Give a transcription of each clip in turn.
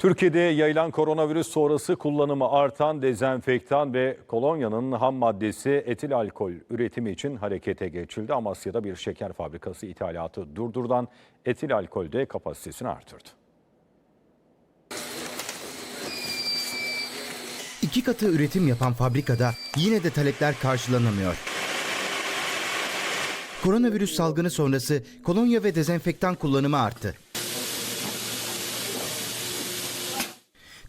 Türkiye'de yayılan koronavirüs sonrası kullanımı artan dezenfektan ve kolonyanın ham maddesi etil alkol üretimi için harekete geçildi. Amasya'da bir şeker fabrikası ithalatı durdurdan etil alkolde kapasitesini artırdı. İki katı üretim yapan fabrikada yine de talepler karşılanamıyor. Koronavirüs salgını sonrası kolonya ve dezenfektan kullanımı arttı.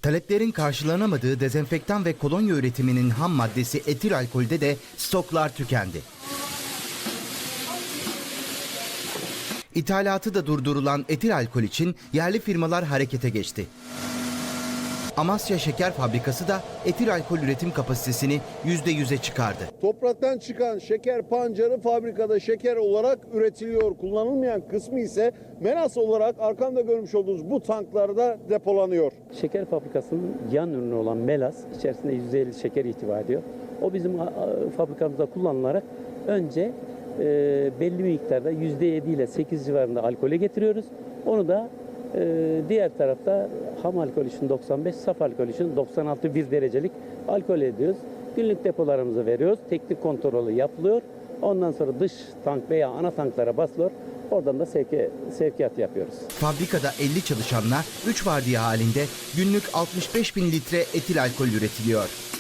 Taleplerin karşılanamadığı dezenfektan ve kolonya üretiminin ham maddesi etil alkolde de stoklar tükendi. İthalatı da durdurulan etil alkol için yerli firmalar harekete geçti. Amasya Şeker Fabrikası da etil alkol üretim kapasitesini %100'e çıkardı. Topraktan çıkan şeker pancarı fabrikada şeker olarak üretiliyor. Kullanılmayan kısmı ise menas olarak arkamda görmüş olduğunuz bu tanklarda depolanıyor. Şeker fabrikasının yan ürünü olan melas içerisinde %50 şeker ihtiva ediyor. O bizim fabrikamızda kullanılarak önce e, belli miktarda %7 ile 8 civarında alkole getiriyoruz. Onu da e, diğer tarafta ham alkol için 95, saf alkol için 96 bir derecelik alkol ediyoruz. Günlük depolarımıza veriyoruz. Teknik kontrolü yapılıyor. Ondan sonra dış tank veya ana tanklara basılıyor. Oradan da sevki, sevkiyat yapıyoruz. Fabrikada 50 çalışanla 3 vardiya halinde günlük 65 bin litre etil alkol üretiliyor.